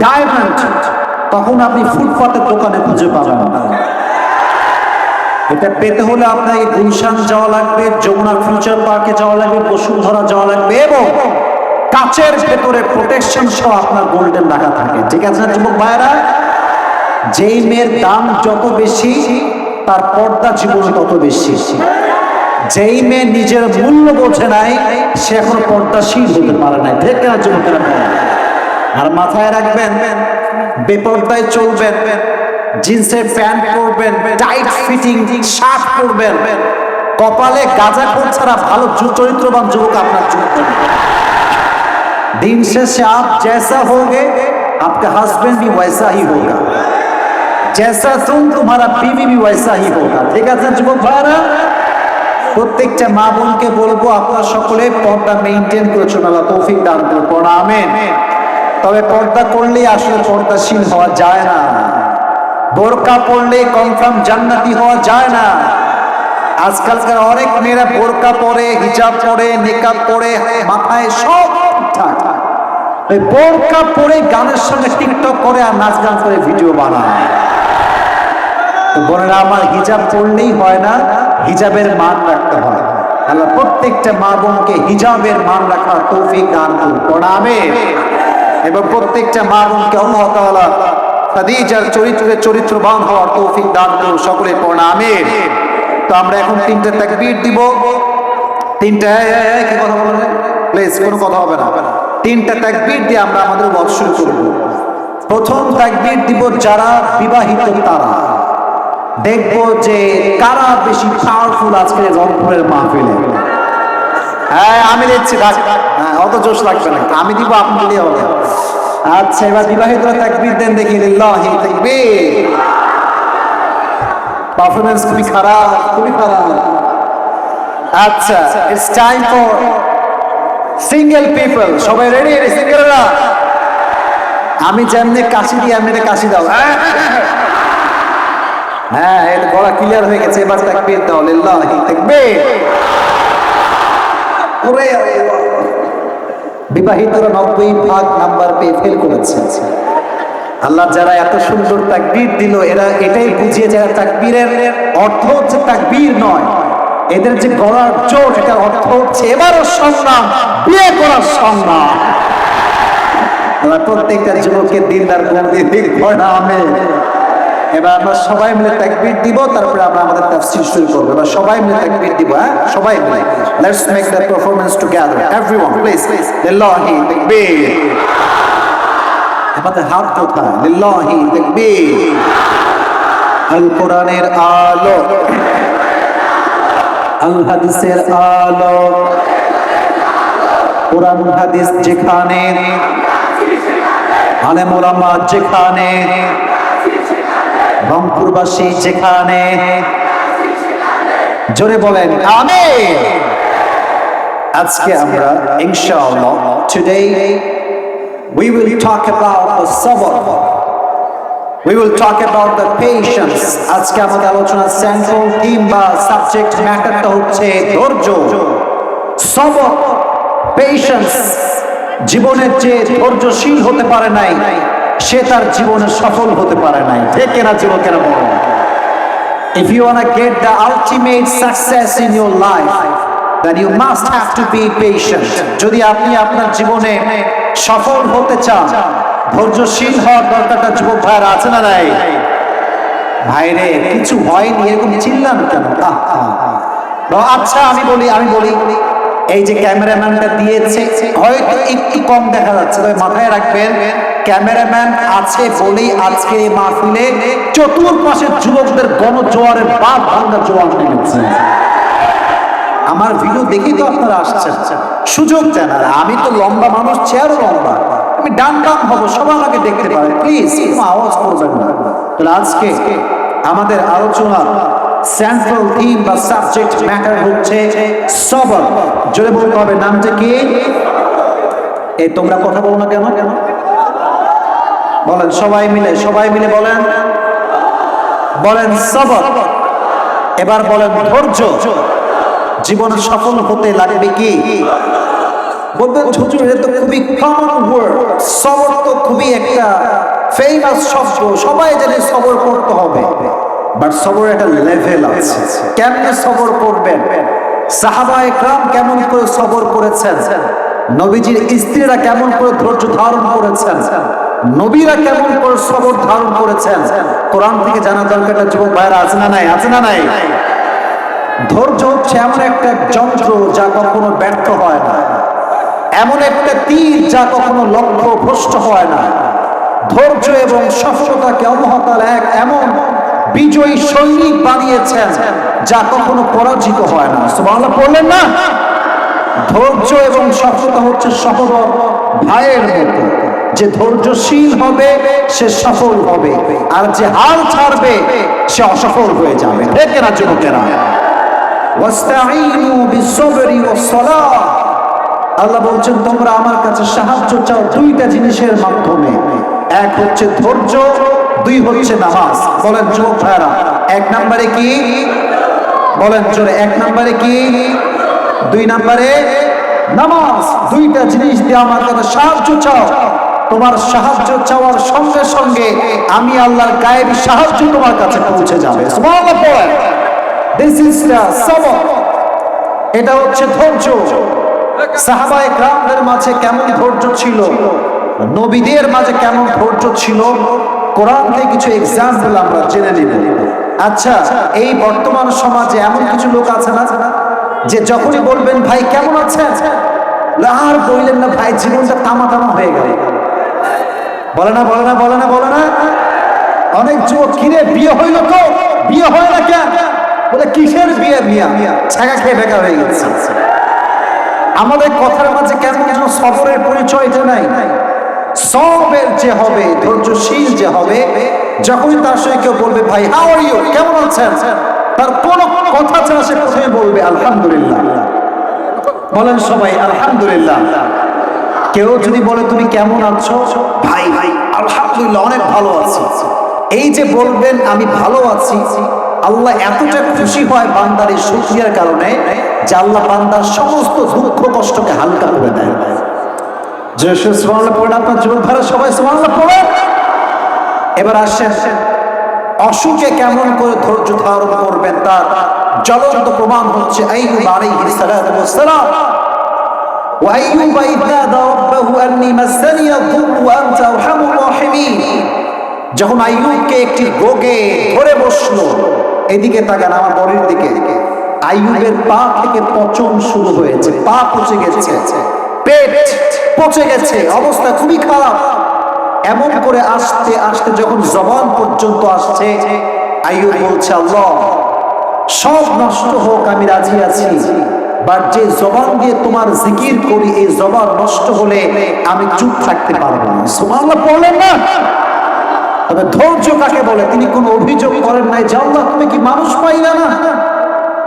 Diamond তখন আপনি ফুটপাতের দোকানে খুঁজে পাবেন না। এটা পেতে হলে আপনাকে গুলশান যাওয়া লাগবে, যমুনা ফিউচার পার্কে যাওয়া লাগবে, বসুন্ধরা যাওয়া লাগবে এবং কাচের ভেতরে প্রোটেকশন সহ আপনার গোল্ডেন রাখা থাকে। ঠিক আছে না যুবক ভাইরা যেই মেয়ের দাম যত বেশি, তার পর্দা জীবন তত বেশি। যেই মেয়ে নিজের মূল্য বোঝে নাই, সে এখন পর্দাশীল হতে পারে নাই। ঠিক না যুবকেরা? আর মাথায় রাখবেন বেপর্দায় চলবেন জিন্সের প্যান্ট পরবেন টাইট ফিটিং শার্ট পরবেন কপালে গাঁজা খোর ছাড়া ভালো চু- চরিত্রবান যুবক আপনার চরিত্র নেই। दिन से आप जैसा होगे आपका हस्बैंड भी वैसा ही होगा जैसा तुम तुम्हारा बीवी भी वैसा ही होगा ঠিক আছে যুবক ভাইরা প্রত্যেকটা মা বোনকে বলবো আপনারা সকলে পর্দা মেনটেন করে চলুন আল্লাহ তৌফিক দান করে পড়া আমেন তবে পর্দা করলেই আসলে পর্দাশীল হওয়া যায় না। বোরকা পড়লে কনফার্ম জান্নাতি হওয়া যায় না। আজকালকার অনেক মেয়েরা বোরকা পরে, হিজাব পরে নেকাব পরে, মাথায় সব ঠিকঠাক। ওই বোরকা পরে গানের সঙ্গে টিকটক করে আর নাচ গান করে ভিডিও বানায়। বোনেরা, আমার হিজাব পড়লেই হয় না, হিজাবের মান রাখতে হয়। আল্লাহ প্রত্যেকটা মা বোনকে হিজাবের মান রাখার তৌফিক দান করুন। প্রণামে এবং প্রত্যেকটা মা বোনকে আল্লাহ তাআলা খাদিজার চরিত্রে চরিত্রবান হওয়ার তৌফিক দান করুন সকলে প্রণামে তো আমরা এখন তিনটা তাকবীর দিব। তিনটা কি কথা বলেন? প্লিজ, কোনো কথা হবে না। তিনটা তাকবীর দিয়ে আমরা আমাদের ওয়াজ শুরু করব। প্রথম তাকবীর দিব, যারা বিবাহিত তারা। দেখব যে কারা বেশি পাওয়ারফুল আজকে রংপুরের মাহফিলে। হ্যাঁ আমি দেখছি হ্যাঁ অত জোশ লাগবে না। আমি দিব আপনি দিলে হবে। আচ্ছা এবার বিবাহিত তাকবীর দেন দেখি, লিল্লাহি তাকবীর। পারফরমেন্স খুবই খারাপ খুবই খারাপ। আচ্ছা it's time for single people সবাই রেডি সিঙ্গেলরা আমি যেমনি কাশি দিই এমনি কাশি দাও। হ্যাঁ হ্যাঁ এর গলা ক্লিয়ার হয়ে গেছে, এবার তাকবীর দাও, লিল্লাহি তাকবীর। ওরে আল্লাহ। বিবাহিতরা নব্বই ভাগ নাম্বার পেয়ে ফেল করেছে। আল্লাহ যারা এত সুন্দর তাকবীর দিল, এরা এটাই বুঝিয়ে যারা তাকবীরের অর্থ হচ্ছে তাকবীর নয়, এদের যে গলার চোট এটার অর্থ হচ্ছে এবারও সংগ্রাম, বিয়ে করার সংগ্রাম। প্রত্যেকটা যুবককে দিনদার বন্দি দিক নামে এবার আমরা সবাই মিলে তাকবীর দিব, তারপরে আমরা আমাদের তাফসীর শুরু করব। এবার সবাই মিলে তাকবীর দিব হ্যাঁ? সবাই মিলে। Let's make the performance together everyone please লিল্লাহি তাকবীর আমাদের হাত কোথায় লিল্লাহি তাকবীর আল কোরআনের আলো আল হাদিসের আলো, কোরআন হাদিস যেখানে আলেম ওলামা যেখানে রংপুরবাসী যেখানে, জোরে বলেন আমি আজকে আমরা, ইনশাআল্লাহ today we will talk about the sabr. We will talk about the patience. আজকে আমাদের আলোচনা সেন্ট্রাল থিম বা সাবজেক্ট ম্যাটারটা হচ্ছে ধৈর্য। সবর পেশেন্স জীবনের যে ধৈর্যশীল হতে পারে নাই। সে তার জীবনে সফল হতে পারে নাই ঠিক কেনা যুবকেরা বলেন If you want to get the ultimate success in your life, then you must have to be patient. যদি আপনি আপনার জীবনে সফল হতে চান ধৈর্যশীল হওয়ার দরকারটা যুবক ভাইয়ের আছে না নাই ভাইরে কিছু হয়নি এরকম চিল্লান কেন। আচ্ছা আমি বলি আমি বলি এই যে ক্যামেরাম্যানটা দিয়েছে হয়তো একটু কম দেখা যাচ্ছে তবে মাথায় রাখবেন ক্যামেরাম্যান আছে বলেই আজকে এই মাহফিলে চতুর্পাশে যুবকদের গণজোয়ারের বাপ ভাঙ্গা জোয়ার নেমেছে আমার ভিডিও দেখেই তো আপনারা আসছেন। সুযোগ দেন আর আমি তো লম্বা মানুষ, চেয়ারও লম্বা। আমি ডান ডান হব সবাই আমাকে দেখতে পারে। প্লিজ, কোনো আওয়াজ করবেন না। তাহলে আজকে আমাদের আলোচনা সেন্ট্রাল থিম বা সাবজেক্ট ম্যাটার হচ্ছে সবর। জোরে বলতে হবে, নামটা কি? এই তোমরা কথা বলো না কেন কেন? বলেন, সবাই মিলে সবাই মিলে বলেন। বলেন, সবর। এবার বলেন, ধৈর্য। জীবনে সফল হতে লাগবে কি? বলবেন হুজুর এটা তো খুবই কমন ওয়ার্ড সবর তো খুবই একটা ফেমাস শব্দ। সবাই জানে সবর করতে হবে। বাট সবর একটা লেভেল আছে। কেমনে সবর করবেন? সাহাবা একরাম কেমন করে সবর করেছেন? নবীজির স্ত্রীরা কেমন করে ধৈর্য ধারণ করেছেন? নবীরা কেমন করে সবর ধারণ করেছেন? কোরআন থেকে জানা দরকার যুবক ভাইরা, আছে না নাই? আছে না নাই? ধৈর্য হচ্ছে এমন একটা যন্ত্র যা কখনো ব্যর্থ হয় না। এমন একটা তীর যা কখনো লক্ষ্য ভ্রষ্ট হয় না। ধৈর্য এবং সফলতাকে অমহতাল এক এমন বিজয়ী সৈনিক বানিয়েছেন যা কখনো পরাজিত হয় না। সুবহানাল্লাহ, বললেন না? ধৈর্য এবং সফলতা হচ্ছে সহোদর ভাইয়ের মতো। যে ধৈর্যশীল হবে, সে সফল হবে। আর যে হাল ছাড়বে, সে অসফল হয়ে যাবে। না যুবকেরা আল্লাহ বলছেন, তোমরা আমার কাছে সাহায্য চাও দুইটা জিনিসের মাধ্যমে। এক হচ্ছে ধৈর্য, দুই হচ্ছে নামাজ। বলেন যুবক ভাইরা এক নম্বরে কি? বলেন জোরে, এক নম্বরে কি? দুই নম্বরে নামাজ। দুইটা জিনিস দিয়ে আমার কাছে সাহায্য চাও। তোমার সাহায্য চাওয়ার সঙ্গে সঙ্গে আমি আল্লাহর গায়েবী সাহায্য তোমার কাছে পৌঁছে যাবে। দিস ইজ এটা হচ্ছে ধৈর্য। সাহাবায়ে গ্রামদের মাঝে কেমন ধৈর্য ছিল? নবীদের মাঝে কেমন ধৈর্য ছিল? কোরআন থেকে কিছু এক্সাম্পল আমরা জেনে নিব। আচ্ছা এই বর্তমান সমাজে এমন কিছু লোক আছে না যে যখনই বলবেন, ভাই, কেমন আছেন? আর বললেন না, ভাই, জীবনটা তামা তামা হয়ে গেল। বলে না বলে না বলে না বলে না। অনেক যুবক কিরে, বিয়ে হইল তো? বিয়ে হয় না কেন? বলে, কিসের বিয়ে বিয়া ছাগা খেয়ে বেকার হয়ে গেছে। আমাদের কথার মাঝে কেমন যেন সফরের পরিচয়টা নাই। সবের যে হবে, ধৈর্যশীল যে হবে, যখনই তার সঙ্গে কেউ বলবে, ভাই হাউ আর ইউ কেমন আছেন? তার কোনো কথা ছাড়া সে প্রথমে বলবে, আলহামদুলিল্লাহ। বলেন সবাই, আলহামদুলিল্লাহ। কেউ যদি বলে, তুমি কেমন আছো? ভাই ভাই, আলহামদুলিল্লাহ অনেক ভালো আছি। এই যে বলবেন, আমি ভালো আছি। আল্লাহ এতটা খুশি হয় বান্দার এই শুকরিয়ার কারণে যে আল্লাহ বান্দার সমস্ত দুঃখ কষ্টকে হালকা করে দেয়। আপনার জীবন ভাড়া সবাই সুবহানাল্লাহ পড়ে এবার আসেন, অসুখে কেমন করে ধৈর্য ধারণ করবেন তার জ্বলন্ত প্রমাণ হচ্ছে সালাতু ওয়াস সালাম وأيوب إذ نادى ربه أني مسني الضر وأنت أرحم الراحمين যখন আইয়ুবকে একটি রোগে ধরে বসলো এদিকে তাকান আমার বডির দিকে আইয়ুবের পা থেকে পচন শুরু হয়েছে পা পচে গেছে পেট পচে গেছে অবস্থা খুবই খারাপ এমন করে আসতে আসতে যখন জবান পর্যন্ত আসছে আইয়ুব বলছে আল্লাহ সব নষ্ট হোক আমি রাজি আছি বাট যে জবান দিয়ে তোমার জিকির করি এই জবান নষ্ট হলে আমি চুপ থাকতে পারবো না সুবহানাল্লাহ পড়লেন না তবে ধৈর্য কাকে বলে তিনি কোনো অভিযোগ করেন নাই যে আল্লাহ তুমি কি মানুষ পাইলে না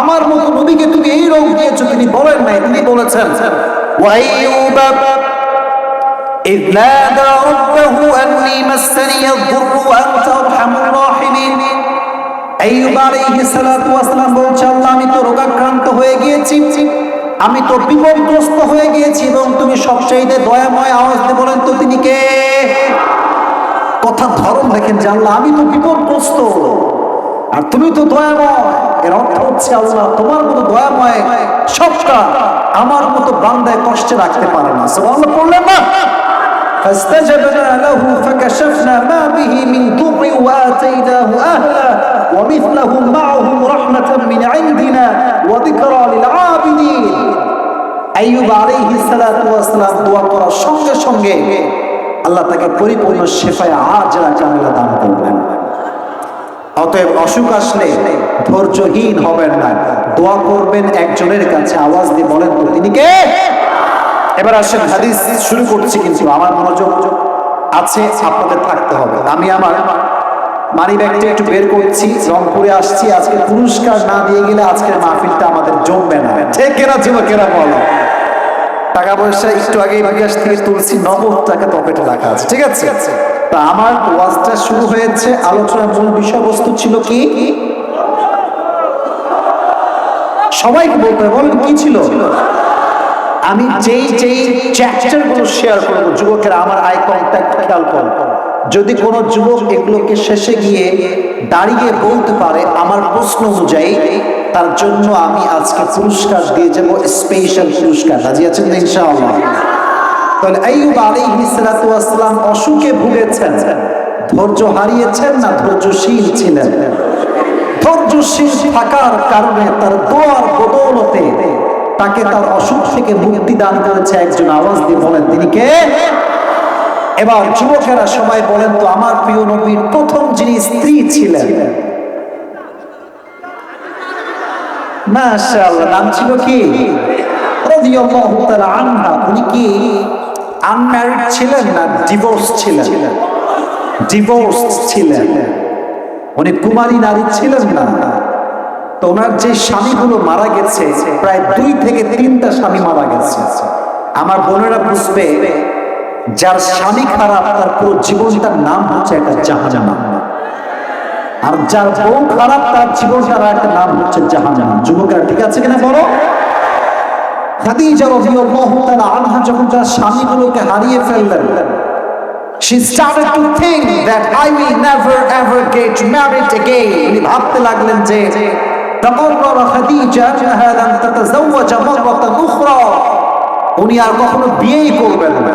আমার মতো নবীকে তুমি এই রোগ দিয়েছো তিনি বলেন নাই তিনি বলেছেন وأيوب إذ نادى ربه أني مسني الضر وأنت أرحم الراحمين আইয়ুব আলাইহিস সালাতু ওয়াসসালাম বলছে আল্লাহ আমি তো রোগাক্রান্ত হয়ে গিয়েছি আমি তো বিপদগ্রস্ত হয়ে গিয়েছি এবং তুমি সবচাইতে দয়াময় আওয়াজ দিয়ে বলেন তো তিনি কে কথা ধরন দেখেন যে আল্লাহ আমি তো বিপদগ্রস্ত আর তুমি তো দয়াময় এর অর্থ হচ্ছে আল্লাহ তোমার মতো দয়াময় সবটা আমার মতো বান্দায় কষ্টে রাখতে পারে না সুবহানাল্লাহ পড়লেন না فاستجبنا له فكشفنا ما به من ضر واتيناه اهله ومثلهم معهم رحمه من عندنا وذكرى للعابدين আইয়ুব আলাইহিস সালাতু ওয়াসসালাম দোয়া করার সঙ্গে সঙ্গে আল্লাহ তাকে পরিপূর্ণ শেফায় আজরা কামিলা দান করলেন অতএব অসুখ আসলে ধৈর্যহীন হবেন না দোয়া করবেন একজনের কাছে আওয়াজ দিয়ে বলেন তো তিনি কে এবার আসেন হাদিস শুরু করছি কিন্তু আমার মনোযোগ আছে আপনাদের থাকতে হবে আমি আমার মানি ব্যাগটা একটু বের করছি, রংপুরে আসছি, আজকে পুরস্কার না দিয়ে গেলে আজকের মাহফিলটা আমাদের জমবে না। ঠিক কেনা ছিল, কেনা বলো। টাকা পয়সা একটু আগে বিকাশ থেকে তুলছি, নগদ টাকা পকেটে রাখা আছে, ঠিক আছে? তা আমার ওয়াজটা শুরু হয়েছে, আলোচনার মূল বিষয়বস্তু ছিল কি? সবাইকে বলতে বলেন কি ছিল? আমি যেই যেই চ্যাপ্টারগুলো শেয়ার করব, যুবকেরা, আমার আই কন্ট্যাক্ট খেয়াল করো যদি কোনো যুবক এগুলোকে শেষে গিয়ে দাঁড়িয়ে বলতে পারে, আমার প্রশ্ন অনুযায়ী তার জন্য আমি আজকে পুরস্কার দিয়ে যাব স্পেশাল পুরস্কার। রাজি আছেন তাহলে আইয়ুব আলাইহিস সালাতু ওয়াসসালাম অসুখে ভুগেছেন। ধৈর্য হারিয়েছেন না ধৈর্যশীল ছিলেন? ধৈর্যশীল থাকার কারণে তার দোয়ার বদৌলতে তাকে তার অসুখ থেকে মুক্তি দান করেছে একজন আওয়াজ দিয়ে বলেন, তিনি কে? এবার যুবকেরা সবাই বলেন তো, আমার প্রিয় নবীর প্রথম যিনি স্ত্রী ছিলেন। মাশাআল্লাহ, নাম ছিল কি? রাদিয়াল্লাহু তাআলা ছিলেন না ডিভোর্স ছিলেন? ডিভোর্স ছিলেন। উনি কুমারী ছিলেন তো ওনার যে স্বামীগুলো মারা গেছে, প্রায় দুই থেকে তিনটা স্বামী মারা গেছে। আমার বোনেরা বুঝবে যার স্বামী খারাপ তার পুরো জীবনটার নাম হচ্ছে একটা জাহান্নাম আর যার বউ খারাপ তার জীবনটার একটা নাম হচ্ছে জাহান্নাম যুবকেরা ঠিক আছে কিনা বলো খাদিজা রাদিয়াল্লাহু তাআলা আনহা যখন তার স্বামীগুলোকে হারিয়ে ফেললেন She started to think that I will never ever get married again. উনি ভাবতে লাগলেন যে تقرر خديجة أنها لن تتزوج مرة أخرى উনি আর কখনো বিয়েই করবেন না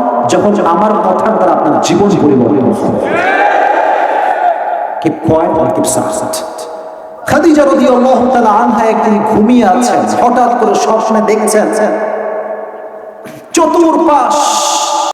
যখন আমার কথার দ্বারা আপনার জীবন পরিবর্তন একদিন ঘুমিয়ে আছেন, হঠাৎ করে স্বপ্নে দেখছেন, চতুর্পাশ